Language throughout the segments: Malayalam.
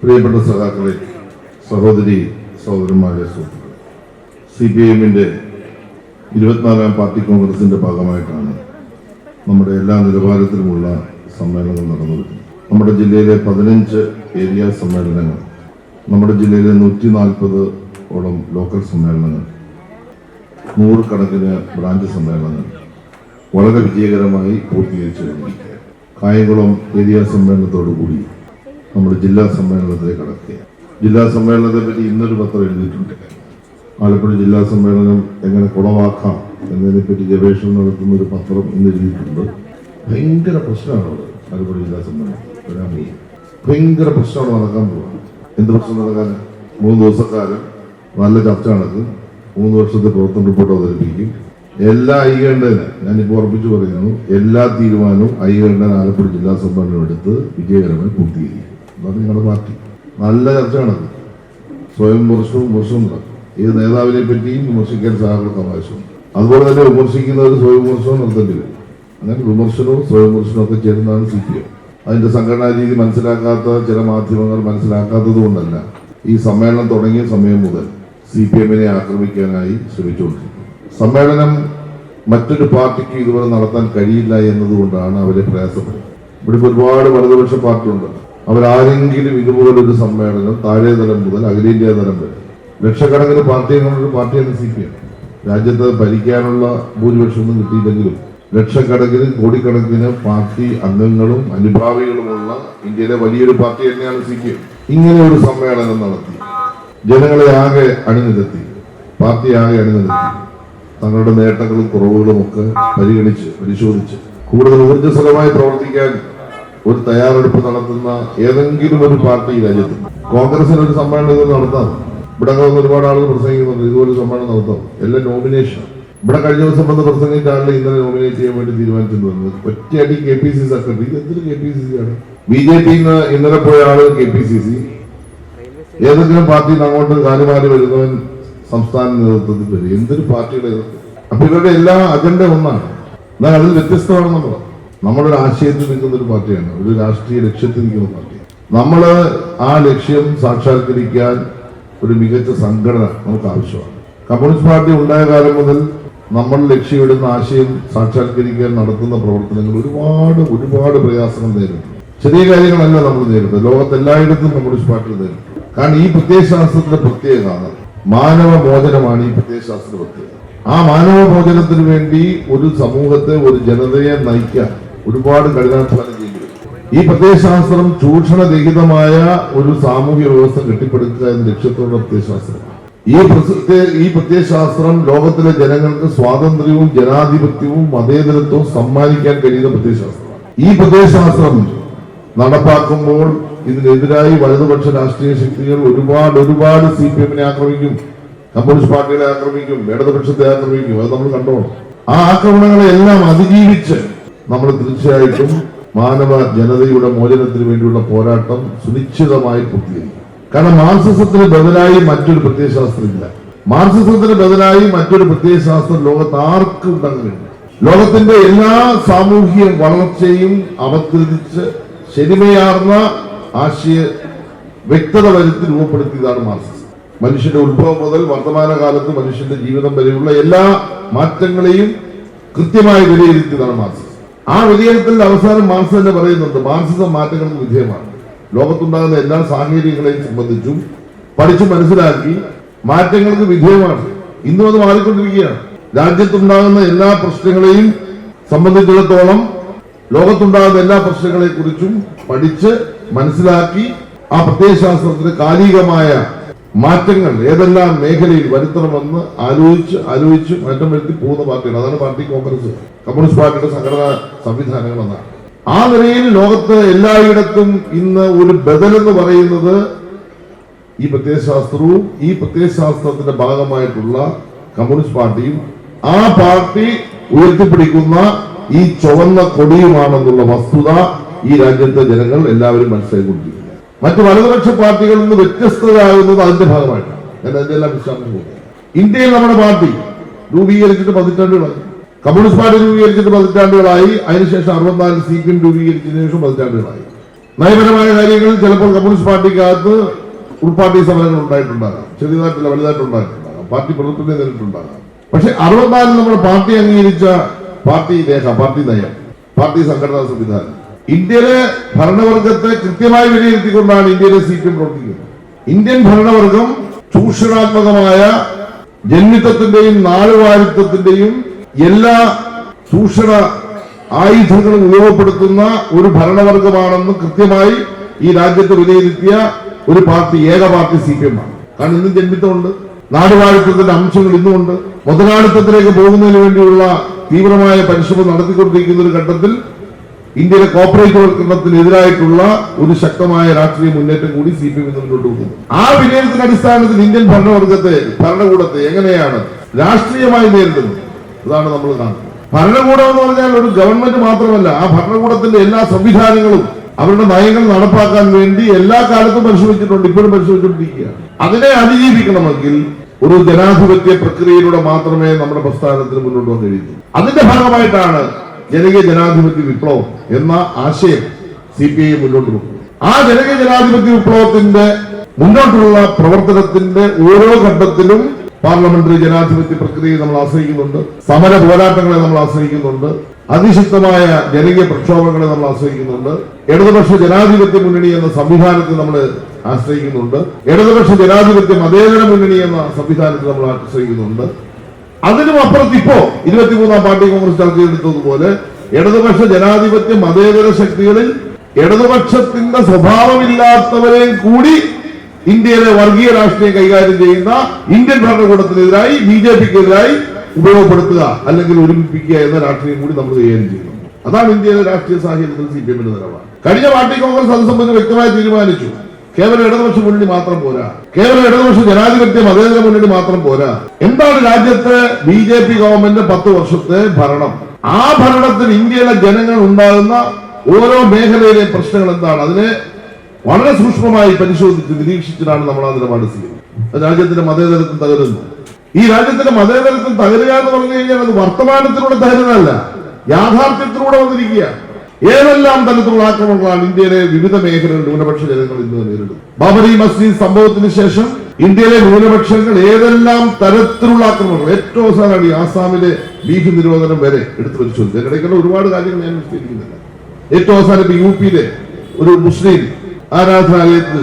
പ്രിയപ്പെട്ട സഖാക്കളെ സഹോദരി സഹോദരന്മാരെ സുഹൃത്തുക്കളെ. സി പി എമ്മിന്റെ ഇരുപത്തിനാലാം പാർട്ടി കോൺഗ്രസിന്റെ ഭാഗമായിട്ടാണ് നമ്മുടെ എല്ലാ നിലവാരത്തിലുമുള്ള സമ്മേളനങ്ങൾ നടന്നു നമ്മുടെ ജില്ലയിലെ പതിനഞ്ച് ഏരിയ സമ്മേളനങ്ങൾ നമ്മുടെ ജില്ലയിലെ നൂറ്റി നാൽപ്പത് ഓളം ലോക്കൽ സമ്മേളനങ്ങൾ നൂറുകണക്കിന് ബ്രാഞ്ച് സമ്മേളനങ്ങൾ വളരെ വിജയകരമായി പൂർത്തീകരിച്ചു കായംകുളം ഏരിയ സമ്മേളനത്തോടു കൂടി നമ്മുടെ ജില്ലാ സമ്മേളനത്തിലേക്ക് കടക്കുക ജില്ലാ സമ്മേളനത്തെ പറ്റി ഇന്നൊരു പത്രം എഴുതിയിട്ടുണ്ട്. ആലപ്പുഴ ജില്ലാ സമ്മേളനം എങ്ങനെ കുളവാക്കാം എന്നതിനെപ്പറ്റി ഗവേഷണം നടത്തുന്ന ഒരു പത്രം ഇന്ന് എഴുതിയിട്ടുണ്ട്. ഭയങ്കര പ്രശ്നമാണ് ആലപ്പുഴ ജില്ലാ സമ്മേളനം. ഭയങ്കര പ്രശ്നമാണ് നടക്കാൻ പോകുന്നത് എന്ത് പ്രശ്നം നടക്കാൻ? മൂന്ന് ദിവസക്കാലം നല്ല ചർച്ച നടക്കും മൂന്ന് വർഷത്തെ പ്രവർത്തന റിപ്പോർട്ട് അവതരിപ്പിക്കും. എല്ലാ ഐകണ്ഠന് ഞാനിപ്പോൾ ഉറപ്പിച്ചു പറയുന്നു എല്ലാ തീരുമാനവും ഐകണ്ഠൻ ആലപ്പുഴ ജില്ലാ സമ്മേളനം എടുത്ത് വിജയകരമായി പൂർത്തീകരിക്കും. അതാണ് നിങ്ങളുടെ പാർട്ടി നല്ല ചർച്ച നടക്കും സ്വയം വിമർശനവും വിമർശനവും നടക്കും ഏത് നേതാവിനെ പറ്റിയും വിമർശിക്കാൻ സാധാരണ അവകാശമുണ്ട് അതുപോലെ തന്നെ വിമർശിക്കുന്നവർ സ്വയം വിമർശനവും നടത്തേണ്ടി വരും അങ്ങനെ വിമർശനവും സ്വയം വിമർശനവും ഒക്കെ ചേരുന്നതാണ് സി പി എം. അതിന്റെ സംഘടനാ രീതി മനസ്സിലാക്കാത്ത ചില മാധ്യമങ്ങൾ മനസ്സിലാക്കാത്തത് കൊണ്ടല്ല ഈ സമ്മേളനം തുടങ്ങിയ സമയം മുതൽ സി പി എമ്മിനെ ആക്രമിക്കാനായി ശ്രമിച്ചുകൊണ്ടിരിക്കുന്നു സമ്മേളനം മറ്റൊരു പാർട്ടിക്ക് ഇതുവരെ നടത്താൻ കഴിയില്ല എന്നതുകൊണ്ടാണ് അവരെ പ്രയാസപ്പെടുന്നത്. ഇവിടെ ഒരുപാട് വലതുപക്ഷ പാർട്ടിയുണ്ട് അവരാരെങ്കിലും ഇതുപോലൊരു സമ്മേളനം താഴെ തലം മുതൽ അഖിലേന്ത്യാ തലം വരെ. ലക്ഷക്കണക്കിന് പാർട്ടി അംഗങ്ങളുടെ പാർട്ടിയാണ് സി പി എം രാജ്യത്ത് ഭരിക്കാനുള്ള ഭൂരിപക്ഷമൊന്നും കിട്ടിയില്ലെങ്കിലും ലക്ഷക്കണക്കിന് കോടിക്കണക്കിന് പാർട്ടി അംഗങ്ങളും അനുഭാവികളുമുള്ള ഇന്ത്യയിലെ വലിയൊരു പാർട്ടി തന്നെയാണ് സി പി എം ഇങ്ങനെ ഒരു സമ്മേളനം നടത്തി. ജനങ്ങളെ ആകെ അണിനിരത്തി. പാർട്ടി ആകെ അണിനിരത്തി. തങ്ങളുടെ നേട്ടങ്ങളും കുറവുകളും ഒക്കെ പരിഗണിച്ച് പരിശോധിച്ച് കൂടുതൽ ഊർജസ്വലമായി പ്രവർത്തിക്കാൻ ഒരു തയ്യാറെടുപ്പ് നടത്തുന്ന ഏതെങ്കിലും ഒരു പാർട്ടി രാജ്യത്ത്. കോൺഗ്രസിന് ഒരു സമ്മേളനം ഇത് നടത്താം. ഇവിടെ ഒരുപാട് ആളുകൾ പ്രസംഗിക്കുന്നുണ്ട് ഇതുപോലെ സമ്മേളനം നടത്താം. എല്ലാം നോമിനേഷൻ ഇവിടെ കഴിഞ്ഞ ദിവസം വന്ന് പ്രസംഗിച്ച ആളിനെ ഇന്നലെ നോമിനേറ്റ് ചെയ്യാൻ വേണ്ടി തീരുമാനിച്ചിട്ട് വന്നത്. ഒറ്റയടി കെ പി സി സെക്രട്ടറി. ഇത് എന്തൊരു കെ പി സി സി ആണ്? ബി ജെ പി ഇന്നലെ പോയ ആൾ കെ പി സി സി. ഏതെങ്കിലും നിന്ന് അങ്ങോട്ട് കാലുമാറി വരുന്നവൻ സംസ്ഥാന നേതൃത്വത്തിൽ വരും. എന്തൊരു പാർട്ടിയുടെ അപ്പൊ ഇവരുടെ എല്ലാ അജണ്ട ഒന്നാണ്. എന്നാൽ അതിൽ വ്യത്യസ്തമാണ് നമ്മൾ നമ്മളൊരു ആശയത്തിൽ നിൽക്കുന്ന ഒരു പാർട്ടിയാണ്. ഒരു രാഷ്ട്രീയ ലക്ഷ്യത്തിൽ നിൽക്കുന്ന പാർട്ടിയാണ്. നമ്മൾ ആ ലക്ഷ്യം സാക്ഷാത്കരിക്കാൻ ഒരു മികച്ച സംഘടന നമുക്ക് ആവശ്യമാണ്. കമ്മ്യൂണിസ്റ്റ് പാർട്ടി ഉണ്ടായ കാലം മുതൽ നമ്മൾ ലക്ഷ്യമിടുന്ന ആശയം സാക്ഷാത്കരിക്കാൻ നടത്തുന്ന പ്രവർത്തനങ്ങൾ ഒരുപാട് ഒരുപാട് പ്രയാസങ്ങൾ നേരിട്ടു ചെറിയ കാര്യങ്ങളല്ല നമ്മൾ നേരിട്ടത് ലോകത്ത് എല്ലായിടത്തും കമ്മ്യൂണിസ്റ്റ് പാർട്ടി നേരിട്ടു കാരണം ഈ പ്രത്യയശാസ്ത്രത്തിന്റെ പ്രത്യേകത മാനവ മോചനമാണ് ഈ പ്രത്യയശാസ്ത്ര പ്രത്യേകത. ആ മാനവ മോചനത്തിന് വേണ്ടി ഒരു സമൂഹത്തെ ഒരു ജനതയെ നയിക്കാൻ ഒരുപാട് കഠിനാധ്വാനം ചെയ്യേണ്ടി ഈ പ്രത്യയശാസ്ത്രം ചൂഷണരഹിതമായ ഒരു സാമൂഹ്യ വ്യവസ്ഥ കെട്ടിപ്പടുക്കുക എന്ന ലക്ഷ്യത്തോടെ പ്രത്യയശാസ്ത്രമാണ് ഈ ഈ പ്രത്യയശാസ്ത്രം ലോകത്തിലെ ജനങ്ങൾക്ക് സ്വാതന്ത്ര്യവും ജനാധിപത്യവും മതേതരത്വവും സമ്മാനിക്കാൻ കഴിയുന്ന പ്രത്യയശാസ്ത്രം. ഈ പ്രത്യയശാസ്ത്രം നടപ്പാക്കുമ്പോൾ ഇതിനെതിരായി വലതുപക്ഷ രാഷ്ട്രീയ ശക്തികൾ ഒരുപാട് ഒരുപാട് സി പി എമ്മിനെ ആക്രമിക്കും. കമ്മ്യൂണിസ്റ്റ് പാർട്ടികളെ ആക്രമിക്കും. ഇടതുപക്ഷത്തെ ആക്രമിക്കും. അത് നമ്മൾ കണ്ടോളാം ആ ആക്രമണങ്ങളെ എല്ലാം അതിജീവിച്ച് നമ്മൾ തീർച്ചയായിട്ടും മാനവ ജനതയുടെ മോചനത്തിന് വേണ്ടിയുള്ള പോരാട്ടം സുനിശ്ചിതമായി പൂർത്തീകരിക്കും. കാരണം മാർക്സിസത്തിന് ബദലായി മറ്റൊരു പ്രത്യയശാസ്ത്രമില്ല മാർക്സിസത്തിന് ബദലായി മറ്റൊരു പ്രത്യയശാസ്ത്രം ലോകത്ത് ആർക്കും ഉണ്ടാകുന്നില്ല. ലോകത്തിന്റെ എല്ലാ സാമൂഹിക വളർച്ചയും അവതരിച്ച് ശരിമയാർന്ന ആശയ വ്യക്തത വരുത്തി രൂപപ്പെടുത്തിയതാണ് മാർക്സിസം. മനുഷ്യന്റെ ഉത്ഭവം മുതൽ വർത്തമാന കാലത്ത് മനുഷ്യന്റെ ജീവിതം വരെയുള്ള എല്ലാ മാറ്റങ്ങളെയും കൃത്യമായി വിലയിരുത്തിയതാണ് മാർക്സിസം. ആ വിലയിരുത്തലിൽ അവസാനം മാർക്സ് തന്നെ പറയുന്നുണ്ട്. മാർക്സിസം മാറ്റങ്ങൾക്ക് വിധേയമാണ്. ലോകത്തുണ്ടാകുന്ന എല്ലാ സാഹചര്യങ്ങളെയും സംബന്ധിച്ചും പഠിച്ചു മനസ്സിലാക്കി മാറ്റങ്ങൾക്ക് വിധേയമാണ്. ഇന്നും അത് മാറിക്കൊണ്ടിരിക്കുകയാണ്. രാജ്യത്തുണ്ടാകുന്ന എല്ലാ പ്രശ്നങ്ങളെയും സംബന്ധിച്ചിടത്തോളം ലോകത്തുണ്ടാകുന്ന എല്ലാ പ്രശ്നങ്ങളെ കുറിച്ചും പഠിച്ച് മനസ്സിലാക്കി ആ പ്രത്യയശാസ്ത്രത്തിന് കാലികമായ മാറ്റങ്ങൾ ഏതെല്ലാം മേഖലയിൽ വരുത്തണമെന്ന് ആലോചിച്ച് ആലോചിച്ച് മാറ്റം വരുത്തി പോകുന്ന പാർട്ടിയാണ്. അതാണ് പാർട്ടി കോൺഗ്രസ്. കമ്മ്യൂണിസ്റ്റ് പാർട്ടിയുടെ സംഘടനാ സംവിധാനങ്ങൾ എന്നാണ് ആ നിലയിൽ ലോകത്ത് എല്ലായിടത്തും ഇന്ന് ഒരു ബദൽ എന്ന് പറയുന്നത് ഈ പ്രത്യയശാസ്ത്രവും ഈ പ്രത്യയശാസ്ത്രത്തിന്റെ ഭാഗമായിട്ടുള്ള കമ്മ്യൂണിസ്റ്റ് പാർട്ടിയും ആ പാർട്ടി ഉയർത്തിപ്പിടിക്കുന്ന ഈ ചുവന്ന കൊടിയുമാണെന്നുള്ള വസ്തുത ഈ രാജ്യത്തെ ജനങ്ങൾ എല്ലാവരും മനസ്സിലാക്കിക്കൊണ്ടിരിക്കുന്നത് മറ്റു വലതുപക്ഷ പാർട്ടികളിൽ നിന്ന് വ്യത്യസ്തരാകുന്നത് അതിന്റെ ഭാഗമായിട്ടാണ്. ഞാൻ അതിന്റെ എല്ലാം വിശ്വാസം ഇന്ത്യയിൽ നമ്മുടെ പാർട്ടി രൂപീകരിച്ചിട്ട് പതിറ്റാണ്ടുകളായി കമ്മ്യൂണിസ്റ്റ് പാർട്ടി രൂപീകരിച്ചിട്ട് പതിറ്റാണ്ടുകളായി അതിനുശേഷം അറുപത്തിനാല് സി പി എം രൂപീകരിച്ചതിനു ശേഷം പതിറ്റാണ്ടുകളായി നയപരമായ കാര്യങ്ങളിൽ ചിലപ്പോൾ കമ്മ്യൂണിസ്റ്റ് പാർട്ടിക്കകത്ത് ഉൾപാർട്ടി സമരങ്ങൾ ഉണ്ടായിട്ടുണ്ടാകാം. ചെറിയതായിട്ടില്ല വലുതായിട്ടുണ്ടായിട്ടുണ്ടാകാം. പാർട്ടി പ്രവർത്തനം നേരിട്ടുണ്ടാകാം. പക്ഷെ അറുപത്തിനാലിൽ നമ്മുടെ പാർട്ടി അംഗീകരിച്ച പാർട്ടി രേഖ പാർട്ടി നയം പാർട്ടി സംഘടനാ സംവിധാനം ഇന്ത്യയിലെ ഭരണവർഗത്തെ കൃത്യമായി വിലയിരുത്തിക്കൊണ്ടാണ് ഇന്ത്യയിലെ സി പി എം പ്രവർത്തിക്കുന്നത്. ഇന്ത്യൻ ഭരണവർഗം ചൂഷണാത്മകമായ ജന്മിത്വത്തിന്റെയും നാളുവാരിത്വത്തിന്റെയും എല്ലാ ചൂഷണ ആയുധങ്ങളും ഉപയോഗപ്പെടുത്തുന്ന ഒരു ഭരണവർഗമാണെന്ന് കൃത്യമായി ഈ രാജ്യത്ത് വിലയിരുത്തിയ ഒരു പാർട്ടി ഏക പാർട്ടി സി പി എം ആണ്. കാരണം ഇന്നും ജന്മിത്തമുണ്ട് നാടുവാഴിത്വത്തിന്റെ അംശങ്ങൾ ഇന്നുമുണ്ട്. മുതലാളിത്തത്തിലേക്ക് പോകുന്നതിന് വേണ്ടിയുള്ള തീവ്രമായ പരിശ്രമം നടത്തിക്കൊണ്ടിരിക്കുന്ന ഒരു ഘട്ടത്തിൽ ഇന്ത്യയിലെ കോപ്പറേറ്റ് വൽക്കരണത്തിനെതിരായിട്ടുള്ള ഒരു ശക്തമായ രാഷ്ട്രീയ മുന്നേറ്റം കൂടി സി പി എം മുന്നോട്ട് പോകുന്നു ആ വിലയിരുത്തൽ അടിസ്ഥാനത്തിൽ ഇന്ത്യൻ ഭരണവർഗത്തെ ഭരണകൂടത്തെ എങ്ങനെയാണ് രാഷ്ട്രീയമായി നേരിടുന്നത്? അതാണ് നമ്മൾ കാണുന്നത്. ഭരണകൂടം എന്ന് പറഞ്ഞാൽ ഒരു ഗവൺമെന്റ് മാത്രമല്ല ആ ഭരണകൂടത്തിന്റെ എല്ലാ സംവിധാനങ്ങളും അവരുടെ നയങ്ങൾ നടപ്പാക്കാൻ വേണ്ടി എല്ലാ കാലത്തും പരിശ്രമിച്ചിട്ടുണ്ട് ഇപ്പോഴും പരിശ്രമിച്ചുകൊണ്ടിരിക്കുകയാണ്. അതിനെ അതിജീവിക്കണമെങ്കിൽ ഒരു ജനാധിപത്യ പ്രക്രിയയിലൂടെ മാത്രമേ നമ്മുടെ പ്രസ്ഥാനത്തിന് മുന്നോട്ട് വന്നിരിക്കൂ. അതിന്റെ ഭാഗമായിട്ടാണ് ജനകീയ ജനാധിപത്യ വിപ്ലവം എന്ന ആശയം സി പി ഐ മുന്നോട്ട് വെക്കും. ആ ജനകീയ ജനാധിപത്യ വിപ്ലവത്തിന്റെ മുന്നോട്ടുള്ള പ്രവർത്തനത്തിന്റെ ഓരോ ഘട്ടത്തിലും പാർലമെന്ററി ജനാധിപത്യ പ്രക്രിയയെ നമ്മൾ ആശ്രയിക്കുന്നുണ്ട്. സമര പോരാട്ടങ്ങളെ നമ്മൾ ആശ്രയിക്കുന്നുണ്ട്. അതിശക്തമായ ജനകീയ പ്രക്ഷോഭങ്ങളെ നമ്മൾ ആശ്രയിക്കുന്നുണ്ട്. ഇടതുപക്ഷ ജനാധിപത്യ മുന്നണി എന്ന സംവിധാനത്തെ നമ്മൾ ആശ്രയിക്കുന്നുണ്ട്. ഇടതുപക്ഷ ജനാധിപത്യ മതേതര മുന്നണി എന്ന സംവിധാനത്തെ നമ്മൾ ആശ്രയിക്കുന്നുണ്ട്. അതിനും അപ്പുറത്ത് ഇപ്പോ ഇരുപത്തിമൂന്നാം പാർട്ടി കോൺഗ്രസ് ചർച്ച ചെയ്തെടുത്തതുപോലെ ഇടതുപക്ഷ ജനാധിപത്യ മതേതര ശക്തികളിൽ ഇടതുപക്ഷത്തിന്റെ സ്വഭാവമില്ലാത്തവരെയും കൂടി ഇന്ത്യയിലെ വർഗീയ രാഷ്ട്രീയം കൈകാര്യം ചെയ്യുന്ന ഇന്ത്യൻ ഭരണകൂടത്തിനെതിരായി ബി ജെ പിക്കെതിരായി ഉപയോഗപ്പെടുത്തുക അല്ലെങ്കിൽ ഒരുമിപ്പിക്കുക എന്ന രാഷ്ട്രീയം കൂടി നമ്മൾ കൈകാര്യം ചെയ്യുന്നു. അതാണ് ഇന്ത്യയിലെ രാഷ്ട്രീയ സാഹചര്യത്തിൽ സി പി എമ്മിന്റെ നിലപാട്. കഴിഞ്ഞ പാർട്ടി കോൺഗ്രസ് അത് സംബന്ധിച്ച് വ്യക്തമായി തീരുമാനിച്ചു. കേവലം ഇടതുപക്ഷ മുന്നണി മാത്രം പോരാ. കേവലം ഇടതുപക്ഷ ജനാധിപത്യ മതേതര മുന്നണി മാത്രം പോരാ. എന്താണ് രാജ്യത്ത് ബി ജെ പി ഗവൺമെന്റ് പത്ത് വർഷത്തെ ഭരണം? ആ ഭരണത്തിൽ ഇന്ത്യയിലെ ജനങ്ങൾ ഉണ്ടാകുന്ന ഓരോ മേഖലയിലെ പ്രശ്നങ്ങൾ എന്താണ്? അതിനെ വളരെ സൂക്ഷ്മമായി പരിശോധിച്ച് നിരീക്ഷിച്ചിട്ടാണ് നമ്മൾ ആ നിലപാട് സ്വീകരിക്കുന്നത്. രാജ്യത്തിന്റെ മതേതരത്വം തകരുന്നു. ഈ രാജ്യത്തിന്റെ മതേതരത്വം തകരുക എന്ന് പറഞ്ഞു കഴിഞ്ഞാൽ അത് വർത്തമാനത്തിലൂടെ തകരുന്നതല്ല. യാഥാർത്ഥ്യത്തിലൂടെ വന്നിരിക്കുക ഏതെല്ലാം തരത്തിലുള്ള ആക്രമണങ്ങളാണ് ഇന്ത്യയിലെ വിവിധ മേഖലകളിൽ ന്യൂനപക്ഷ ജനങ്ങൾ ഇന്ന് നേരിടുന്നത്? ബാബരി മസ്ജിദ് സംഭവത്തിന് ശേഷം ഇന്ത്യയിലെ ന്യൂനപക്ഷങ്ങൾ ഏതെല്ലാം തരത്തിലുള്ള ആക്രമണങ്ങൾ? ഏറ്റവും ഈ ആസാമിലെ ബീഫ് നിരോധനം വരെ എടുത്തു വെച്ചു ഇതിനിടയ്ക്കുള്ള ഒരുപാട് കാര്യങ്ങൾ ഞാൻ വിശദീകരിക്കുന്നില്ല. ഏറ്റവും അവസാനം ഇപ്പൊ യു പിയിലെ ഒരു മുസ്ലിം ആരാധനാലയത്തിൽ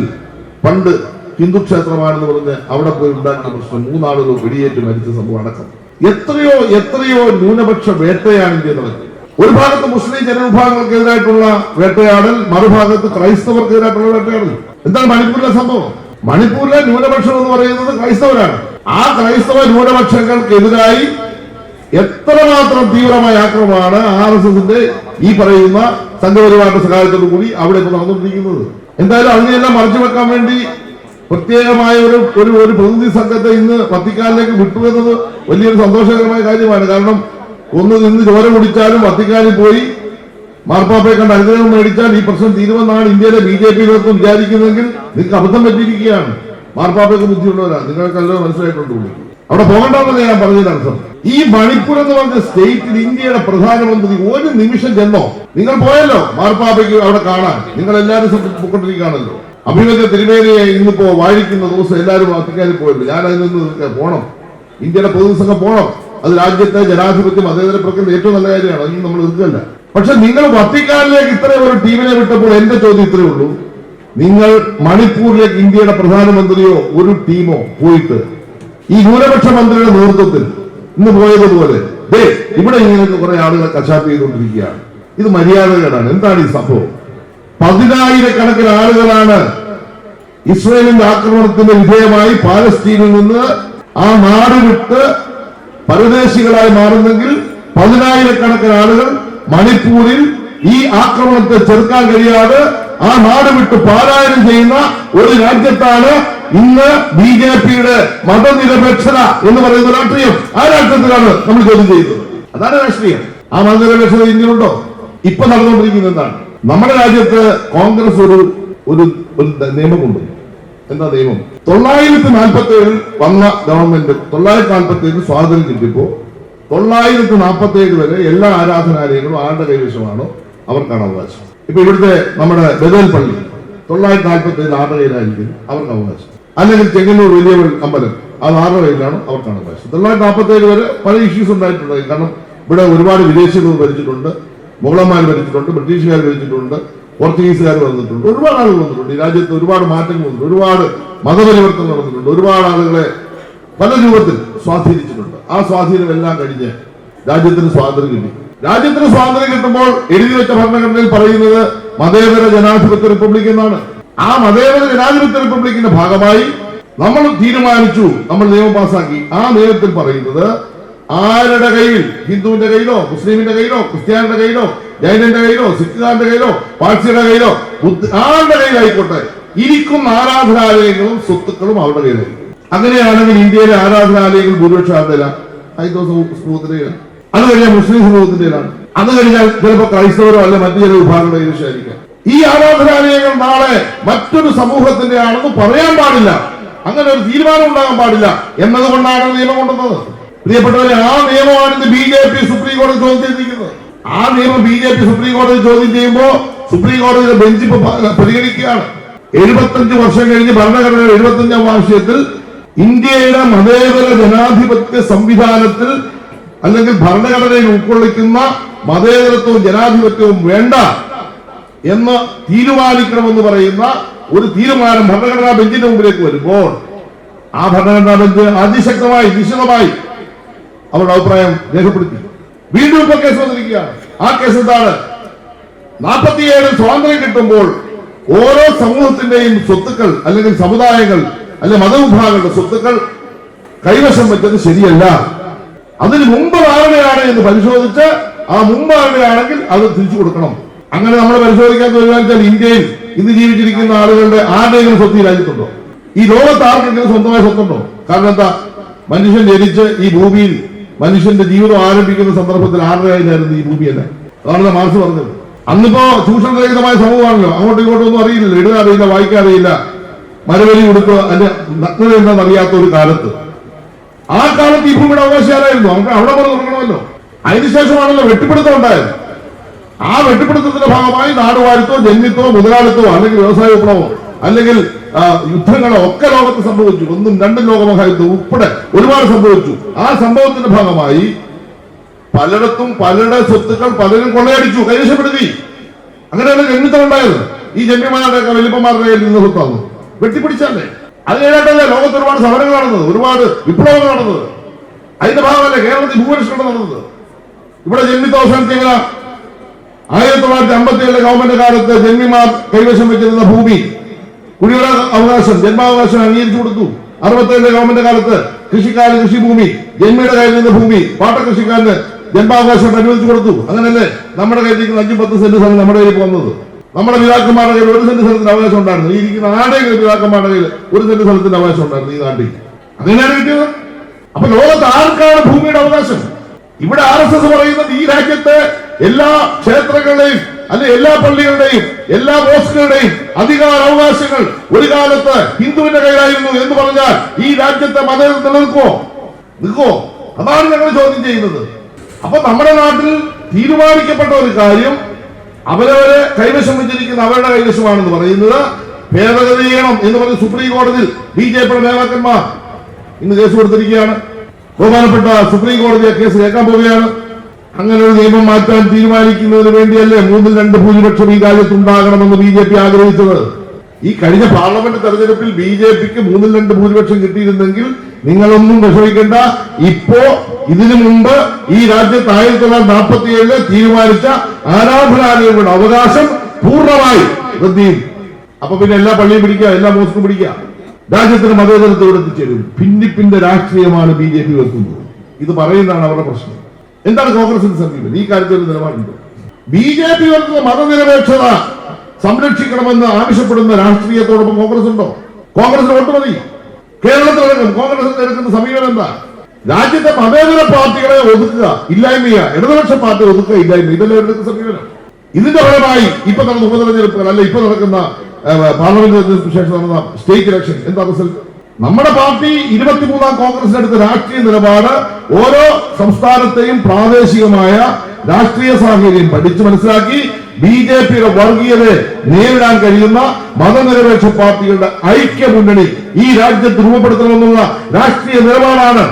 പണ്ട് ഹിന്ദു ക്ഷേത്രമാണെന്ന് പറഞ്ഞ് അവിടെ പോയി ഉണ്ടാക്കിയ പ്രശ്നം മൂന്നാളുകൾ വെടിയേറ്റ് മരിച്ച സംഭവം അടക്കം. എത്രയോ എത്രയോ ന്യൂനപക്ഷ വേട്ടയാണ് ഇന്ത്യ നടക്കുന്നത് ഒരു ഭാഗത്ത് മുസ്ലിം ജനവിഭാഗങ്ങൾക്കെതിരായിട്ടുള്ള വേട്ടയാടൽ മറുഭാഗത്ത് ക്രൈസ്തവർക്കെതിരായിട്ടുള്ള വേട്ടയാടൽ. എന്താണ് മണിപ്പൂരിലെ സംഭവം? മണിപ്പൂരിലെ ന്യൂനപക്ഷം എന്ന് പറയുന്നത് ക്രൈസ്തവരാണ്. ആ ക്രൈസ്തവ ന്യൂനപക്ഷങ്ങൾക്കെതിരായി എത്രമാത്രം തീവ്രമായ ആക്രമണമാണ് ആർ എസ് എസിന്റെ ഈ പറയുന്ന സംഘപരിവാറിന്റെ സഹായത്തോടു കൂടി അവിടെ ഇപ്പോൾ നടന്നുകൊണ്ടിരിക്കുന്നത്. എന്തായാലും അതിനെല്ലാം മറച്ചു വെക്കാൻ വേണ്ടി പ്രത്യേകമായ ഒരു ഒരു പ്രതിനിധി സംഘത്തെ ഇന്ന് വത്തിക്കാനിലേക്ക് വിട്ടു എന്നത് വലിയൊരു സന്തോഷകരമായ കാര്യമാണ്. കാരണം ഒന്ന് നിന്ന് ചോര കുടിച്ചാലും വത്തിക്കാനിൽ പോയി മാർപ്പാപ്പയെ കണ്ട് അനുഗ്രഹം മേടിച്ചാൽ ഈ പ്രശ്നം തീരുമെന്നാണ് ഇന്ത്യയിലെ ബി ജെ പി നേതൃത്വം വിചാരിക്കുന്നതെങ്കിൽ നിങ്ങൾക്ക് അബദ്ധം പറ്റിയിരിക്കുകയാണ്. മാർപ്പാപ്പയ്ക്ക് ബുദ്ധിയുള്ളവരാണ് നിങ്ങൾക്ക് നല്ലത് മനസ്സിലായിട്ടുണ്ട്. അവിടെ പോകണ്ടെന്ന് ഞാൻ പറഞ്ഞതിന്റെ അർത്ഥം. ഈ മണിപ്പൂർ എന്ന് പറഞ്ഞ സ്റ്റേറ്റിൽ ഇന്ത്യയുടെ പ്രധാനമന്ത്രി ഒരു നിമിഷം ചെന്നോ. നിങ്ങൾ പോയല്ലോ മാർപ്പാപ്പയ്ക്ക് അവിടെ കാണാൻ. നിങ്ങൾ എല്ലാവരും പൊക്കൊണ്ടിരിക്കുകയാണല്ലോ. അഭിമന്യ തിരുമേനിയെ ഇന്നിപ്പോ വാഴിക്കുന്ന ദിവസം എല്ലാവരും അത്തിക്കാരി പോയല്ലോ. ഞാൻ അതിൽ നിന്ന് പോണം. ഇന്ത്യയുടെ പൊതുസംഘം പോണം. അത് രാജ്യത്തെ ജനാധിപത്യ മതേതര പ്രക്രിയ ഏറ്റവും നല്ല കാര്യമാണ്. അതൊന്നും നമ്മൾ എതിർക്കല്ല പക്ഷെ നിങ്ങൾ വത്തിക്കാനിലേക്ക് ഇത്രയും ഒരു ടീമിനെ വിട്ടപ്പോൾ എന്റെ ചോദ്യം ഇത്രയേ ഉള്ളൂ. നിങ്ങൾ മണിപ്പൂരിലേക്ക് ഇന്ത്യയുടെ പ്രധാനമന്ത്രിയോ ഒരു ടീമോ പോയിട്ട് ഈ ന്യൂനപക്ഷ മന്ത്രിയുടെ നേതൃത്വത്തിൽ ഇന്ന് പോയതുപോലെ ദേ ഇവിടെ ഇങ്ങനെ കുറെ ആളുകളെ കശാപ്പ് ചെയ്തുകൊണ്ടിരിക്കുകയാണ്. ഇത് മര്യാദകേടാണ്. എന്താണ് ഈ സംഭവം? പതിനായിരക്കണക്കിന് ആളുകളാണ് ഇസ്രയേലിന്റെ ആക്രമണത്തിന്റെ വിധേയമായി പാലസ്തീനിൽ നിന്ന് ആ നാട് വിട്ട് പരദേശികളായി മാറുന്നെങ്കിൽ പതിനായിരക്കണക്കിന് ആളുകൾ മണിപ്പൂരിൽ ഈ ആക്രമണത്തെ ചെറുക്കാൻ കഴിയാതെ ആ നാട് വിട്ട് പാരായണം ചെയ്യുന്ന ഒരു രാജ്യത്താണ് ഇന്ന് ബി ജെ പിയുടെ മതനിരപേക്ഷത എന്ന് പറയുന്ന രാഷ്ട്രീയം. ആ രാഷ്ട്രീയത്തിലാണ് നമ്മൾ ചോദ്യം ചെയ്യുന്നത്. അതാണ് രാഷ്ട്രീയം. ആ മതനിരപേക്ഷത ഇന്ത്യയിലുണ്ടോ? ഇപ്പൊ നടന്നുകൊണ്ടിരിക്കുന്ന എന്താണ്? നമ്മുടെ രാജ്യത്ത് കോൺഗ്രസ് ഒരു ഒരു നിയമം നിയമമുണ്ട്. എന്താ ദൈവം തൊള്ളായിരത്തി നാൽപ്പത്തി ഏഴിൽ വന്ന ഗവൺമെന്റ് തൊള്ളായിരത്തി നാൽപ്പത്തി ഏഴിൽ സ്വാതന്ത്ര്യം കിട്ടിയപ്പോ തൊള്ളായിരത്തി നാൽപ്പത്തി ഏഴ് വരെ എല്ലാ ആരാധനാലയങ്ങളും ആരുടെ കൈവശമാണോ അവർക്കാണ് അവകാശം. ഇപ്പൊ ഇവിടുത്തെ നമ്മുടെ ബദൽ പള്ളി തൊള്ളായിരത്തി നാൽപ്പത്തി ഏഴ് ആരുടെ കയ്യിലായിരിക്കും അവർക്ക് അവകാശം. അല്ലെങ്കിൽ ചെങ്ങന്നൂർ വലിയ അമ്പലം അത് ആരുടെ കയ്യിലാണ് അവർക്കാണ് അവകാശം. തൊള്ളായിരത്തി നാൽപ്പത്തി ഏഴ് വരെ പല ഇഷ്യൂസ് ഉണ്ടായിട്ടുണ്ട് കാരണം ഇവിടെ ഒരുപാട് വിദേശികൾ ഭരിച്ചിട്ടുണ്ട് മുഗളന്മാർ ഭരിച്ചിട്ടുണ്ട് ബ്രിട്ടീഷുകാർ ഭരിച്ചിട്ടുണ്ട്. പോർച്ചുഗീസുകാർ വന്നിട്ടുണ്ട് ഒരുപാട് ആളുകൾ വന്നിട്ടുണ്ട്. ഈ രാജ്യത്ത് ഒരുപാട് മാറ്റങ്ങൾ വന്നിട്ടുണ്ട്. ഒരുപാട് മതപരിവർത്തനം നടന്നിട്ടുണ്ട് ഒരുപാട് ആളുകളെ പല രൂപത്തിൽ സ്വാധീനിച്ചിട്ടുണ്ട്. ആ സ്വാധീനം എല്ലാം കഴിഞ്ഞ് രാജ്യത്തിന് സ്വാതന്ത്ര്യം കിട്ടി. രാജ്യത്തിന് സ്വാതന്ത്ര്യം കിട്ടുമ്പോൾ എഴുതി വെച്ച ഭരണഘടനയിൽ പറയുന്നത് മതേതര ജനാധിപത്യ റിപ്പബ്ലിക് എന്നാണ്. ആ മതേതര ജനാധിപത്യ റിപ്പബ്ലിക്കിന്റെ ഭാഗമായി നമ്മൾ തീരുമാനിച്ചു നമ്മൾ നിയമം പാസാക്കി. ആ നിയമത്തിൽ പറയുന്നത് ആരുടെ കയ്യിൽ? ഹിന്ദുവിന്റെ കയ്യിലോ മുസ്ലിമിന്റെ കയ്യിലോ ക്രിസ്ത്യാനിയുടെ കയ്യിലോ ജൈനന്റെ കയ്യിലോ സിഖുകാരന്റെ കയ്യിലോ പാഴ്സിയുടെ കയ്യിലോ ആരുടെ കയ്യിലായിക്കോട്ടെ? ഇരിക്കുന്ന ആരാധനാലയങ്ങളും സ്വത്തുക്കളും അവരുടെ കയ്യിലായിരിക്കും അങ്ങനെയാണെങ്കിൽ ഇന്ത്യയിലെ ആരാധനാലയങ്ങൾ ഭൂരിപക്ഷം ഹൈന്ദവ സമൂഹത്തിന്റെ അത് കഴിഞ്ഞാൽ മുസ്ലിം സമൂഹത്തിന്റെ കയ്യിലാണ്. അത് കഴിഞ്ഞാൽ ചിലപ്പോൾ ക്രൈസ്തവരോ അല്ലെ മറ്റു ചില വിഭാഗങ്ങളുടെ കൈവശമായിരിക്കാം ഈ ആരാധനാലയങ്ങൾ നാളെ മറ്റൊരു സമൂഹത്തിന്റെ ആണെന്ന് പറയാൻ പാടില്ല. അങ്ങനെ ഒരു തീരുമാനം ഉണ്ടാകാൻ പാടില്ല. എന്നതുകൊണ്ടാണ് നിയമം കൊണ്ടുവന്നത്. പ്രിയപ്പെട്ടവരെ ആ നിയമമാണ് ഇന്ന് ബി ജെ പി സുപ്രീം കോടതി ചോദ്യം ചെയ്തിരിക്കുന്നത്. ആ നിയമം ബി ജെ പി സുപ്രീം കോടതി ചോദ്യം ചെയ്യുമ്പോൾ സുപ്രീം കോടതിയുടെ ബെഞ്ച് പരിഗണിക്കുകയാണ്. എഴുപത്തഞ്ച് വർഷം കഴിഞ്ഞ് ഭരണഘടന എഴുപത്തഞ്ചാം വാർഷികത്തിൽ ഇന്ത്യയുടെ മതേതര ജനാധിപത്യ സംവിധാനത്തിൽ അല്ലെങ്കിൽ ഭരണഘടനയിൽ ഉൾക്കൊള്ളിക്കുന്ന മതേതരത്വവും ജനാധിപത്യവും വേണ്ട എന്ന് തീരുമാനിക്കണമെന്ന് പറയുന്ന ഒരു തീരുമാനം ഭരണഘടനാ ബെഞ്ചിന്റെ മുമ്പിലേക്ക് വരുമ്പോൾ ആ ഭരണഘടനാ ബെഞ്ച് അതിശക്തമായി നിശ്ചിതമായി അവരുടെ അഭിപ്രായം രേഖപ്പെടുത്തി. വീണ്ടും ഇപ്പൊ കേസ് വന്നിരിക്കുകയാണ്. ആ കേസ് എന്താണ്? നാൽപ്പത്തിയേഴ് സ്വാതന്ത്ര്യം കിട്ടുമ്പോൾ ഓരോ സമൂഹത്തിന്റെയും സ്വത്തുക്കൾ അല്ലെങ്കിൽ സമുദായങ്ങൾ അല്ലെങ്കിൽ മതവിഭാഗങ്ങളുടെ സ്വത്തുക്കൾ കൈവശം വെച്ചത് ശരിയല്ല. അതിന് മുമ്പ് ആരുടെയാണ് എന്ന് പരിശോധിച്ച് ആ മുമ്പ് ആരുടെയാണെങ്കിൽ അത് തിരിച്ചു കൊടുക്കണം. അങ്ങനെ നമ്മൾ പരിശോധിക്കാൻ തീരുമാനിച്ചാൽ ഇന്ത്യയിൽ ഇന്ന് ജീവിച്ചിരിക്കുന്ന ആളുകളുടെ ആരുടെയെങ്കിലും സ്വത്ത് ഈ രാജ്യത്തുണ്ടോ? ഈ ലോകത്ത് ആർക്കെങ്കിലും സ്വന്തമായ സ്വത്തുണ്ടോ? കാരണം എന്താ? മനുഷ്യൻ ജനിച്ച് ഈ ഭൂമിയിൽ മനുഷ്യന്റെ ജീവിതം ആരംഭിക്കുന്ന സന്ദർഭത്തിൽ ആരുടെ കയ്യിലായിരുന്നു ഈ ഭൂമിയല്ല അതാണ് മാർസ് പറഞ്ഞത്. അന്നിപ്പോ ചൂഷണരഹിതമായ സമൂഹമാണല്ലോ. അങ്ങോട്ടും ഇങ്ങോട്ടും ഒന്നും അറിയില്ല എഴുതാൻ അറിയില്ല വായിക്കാൻ അറിയില്ല മരവലി കൊടുക്കുക അതിന്റെ നഗ്നത എന്താണെന്ന് അറിയാത്ത ഒരു കാലത്ത്. ആ കാലത്ത് ഈ ഭൂമിയുടെ അവകാശിയാരായിരുന്നു നമുക്ക് അവിടെ പറഞ്ഞു തുടങ്ങണമല്ലോ അതിനുശേഷമാണല്ലോ വെട്ടിപ്പിടുത്തം ഉണ്ടായത്. ആ വെട്ടിപ്പിടുത്തത്തിന്റെ ഭാഗമായി നാടുവാഴ്ത്തോ ജന്മിത്തോ മുതലാളിത്തോ അല്ലെങ്കിൽ വ്യവസായ വിപ്ലവോ അല്ലെങ്കിൽ യുദ്ധങ്ങളോ ഒക്കെ ലോകത്ത് സംഭവിച്ചു. ഒന്നും രണ്ടും ലോകമഹായുദ്ധം ഉൾപ്പെടെ ഒരുപാട് സംഭവിച്ചു. ആ സംഭവത്തിന്റെ ഭാഗമായി പലയിടത്തും പലരുടെ സ്വത്തുക്കൾ പലരും കൊള്ളയടിച്ചു കൈവശപ്പെടുത്തി അങ്ങനെയാണ് ജന്മിത്തം ഉണ്ടായത്. ഈ ജന്മിമാരുടെ ഒക്കെ വലിപ്പന്മാരുടെ കയ്യിൽ നിന്ന് സ്വത്താന്നു വെട്ടിപ്പിടിച്ചല്ലേ? അത് കഴിഞ്ഞിട്ടല്ലേ ലോകത്ത് ഒരുപാട് സമരങ്ങൾ നടന്നത് ഒരുപാട് വിപ്ലവങ്ങൾ നടന്നത്. അതിന്റെ ഭാഗമല്ലേ കേരളത്തിൽ ഭൂപരിഷ്കരണം നടന്നത്? ഇവിടെ ജന്മിത്തം അവസാനിച്ചെങ്കില ആയിരത്തി തൊള്ളായിരത്തി അമ്പത്തി ഏഴിലെ ഗവൺമെന്റ് കാലത്ത് ജന്മിമാർ കൈവശം വെച്ചിരുന്ന ഭൂമി കുടിവെള്ള അവകാശം ജന്മാവകാശം അംഗീകരിച്ചു കൊടുത്തു. അറുപത്തേഴിലെ ഗവൺമെന്റ് കാലത്ത് കൃഷിക്കാരന് കൃഷിഭൂമി ജന്മിയുടെ കയ്യിൽ നിന്ന് ഭൂമി പാട്ടകൃഷിക്കാരന് ജന്മാവകാശം അനുവദിച്ചു കൊടുത്തു. അങ്ങനല്ലേ നമ്മുടെ കയ്യിലേക്ക് അഞ്ചും പത്ത് സെന്റ് സ്ഥലം നമ്മുടെ കയ്യിൽ പോകുന്നത് നമ്മുടെ പിതാക്കന്മാരുടെ കയ്യിൽ ഒരു സെന്റ് സ്ഥലത്തിന് അവകാശം ഉണ്ടായിരുന്നു. ഈ ഇരിക്കുന്ന ആരുടെയും പിതാക്കന്മാരുടെ കയ്യിൽ ഒരു സെന്റ് സ്ഥലത്തിന്റെ അവകാശം ഉണ്ടായിരുന്നു ഈ നാട്ടിൽ? അങ്ങനെയാണ് കിട്ടിയത്. അപ്പൊ ലോകത്ത് ആർക്കാണ് ഭൂമിയുടെ അവകാശം? ഇവിടെ ആർ എസ് എസ് പറയുന്നത് ഈ രാജ്യത്തെ എല്ലാ ക്ഷേത്രങ്ങളുടെയും അല്ലെ എല്ലാ പള്ളികളുടെയും എല്ലാ ബോസുകളുടെയും അധികാര അവകാശങ്ങൾ ഒരു കാലത്ത് ഹിന്ദുവിന്റെ കയ്യിലായിരുന്നു എന്ന് പറഞ്ഞാൽ ഈ രാജ്യത്തെ മതം നിലനിൽക്കുമോ നിൽക്കുമോ അതാണ് ഞങ്ങൾ ചോദ്യം ചെയ്യുന്നത്. അപ്പൊ നമ്മുടെ നാട്ടിൽ തീരുമാനിക്കപ്പെട്ട ഒരു കാര്യം അവരവരെ കൈവശം വെച്ചിരിക്കുന്ന അവരുടെ കൈവശമാണെന്ന് പറയുന്നത് ഭേദഗതി ചെയ്യണം എന്ന് പറഞ്ഞ് സുപ്രീം കോടതിയിൽ ബി ജെ പിയുടെ നേതാക്കന്മാർ ഇന്ന് കേസ് കൊടുത്തിരിക്കുകയാണ്. ബഹുമാനപ്പെട്ട സുപ്രീം കോടതിയെ കേസ് കേൾക്കാൻ പോവുകയാണ്. അങ്ങനെ ഒരു നിയമം മാറ്റാൻ തീരുമാനിക്കുന്നതിന് വേണ്ടിയല്ലേ മൂന്നിൽ രണ്ട് ഭൂരിപക്ഷം ഈ രാജ്യത്ത് ഉണ്ടാകണമെന്ന് ബി ജെ പി ആഗ്രഹിച്ചത്? ഈ കഴിഞ്ഞ പാർലമെന്റ് തെരഞ്ഞെടുപ്പിൽ ബി ജെ പിക്ക് മൂന്നിൽ രണ്ട് ഭൂരിപക്ഷം കിട്ടിയിരുന്നെങ്കിൽ നിങ്ങളൊന്നും വിഷമിക്കേണ്ട. ഇപ്പോ ഇതിനു മുമ്പ് ഈ രാജ്യത്ത് ആയിരത്തി തൊള്ളായിരത്തി നാൽപ്പത്തി ഏഴിൽ തീരുമാനിച്ച ആരാധനാലയങ്ങളുടെ അവകാശം പൂർണമായി റദ്ദ് അപ്പൊ പിന്നെ എല്ലാ പള്ളിയും പിടിക്കുക എല്ലാ മോസ്കും പിടിക്കുക. രാജ്യത്തിന് മതേതരത്തോട് എത്തിച്ചേരും. ഭിന്നിപ്പിന്റെ രാഷ്ട്രീയമാണ് ബി ജെ പി വെക്കുന്നത്. ഇത് പറയുന്നതാണ് അവരുടെ പ്രശ്നം. എന്താണ് കോൺഗ്രസിന്റെ സമീപനം ഈ കാര്യത്തിൽ നിലപാടുണ്ട്. ബി ജെ പി വരുന്ന മതനിരപേക്ഷത സംരക്ഷിക്കണമെന്ന് ആവശ്യപ്പെടുന്ന രാഷ്ട്രീയത്തോടൊപ്പം കോൺഗ്രസ് ഉണ്ടോ? കോൺഗ്രസിന് വോട്ട് മതി. കേരളത്തിലടക്കം കോൺഗ്രസ് എടുക്കുന്ന സമീപനം എന്താ? രാജ്യത്തെ മതേതര പാർട്ടികളെ ഒതുക്കുക ഇല്ലായ്മ ഇടതുപക്ഷ പാർട്ടി ഒതുക്കുക ഇല്ലായ്മ. ഇതല്ലേ എടുക്കുന്ന സമീപനം. ഇതിന്റെ ഫലമായി ഇപ്പൊ നടന്ന ഉപതെരഞ്ഞെടുപ്പുകൾ അല്ല ഇപ്പൊ നടക്കുന്ന പാർലമെന്റ് ശേഷം നടന്ന സ്റ്റേറ്റ് ഇലക്ഷൻ എന്താ റിസൾട്ട്? നമ്മുടെ പാർട്ടി ഇരുപത്തിമൂന്നാം കോൺഗ്രസിന് എടുത്ത രാഷ്ട്രീയ നിലപാട് ഓരോ സംസ്ഥാനത്തെയും പ്രാദേശികമായ രാഷ്ട്രീയ സാഹചര്യം പഠിച്ചു മനസ്സിലാക്കി ബി ജെ പിയുടെ വർഗീയതയെ നേരിടാൻ കഴിയുന്ന മതനിരപേക്ഷ പാർട്ടികളുടെ ഐക്യ മുന്നണി ഈ രാജ്യത്ത് രൂപപ്പെടുത്തണമെന്നുള്ള രാഷ്ട്രീയ നിലപാടാണ്.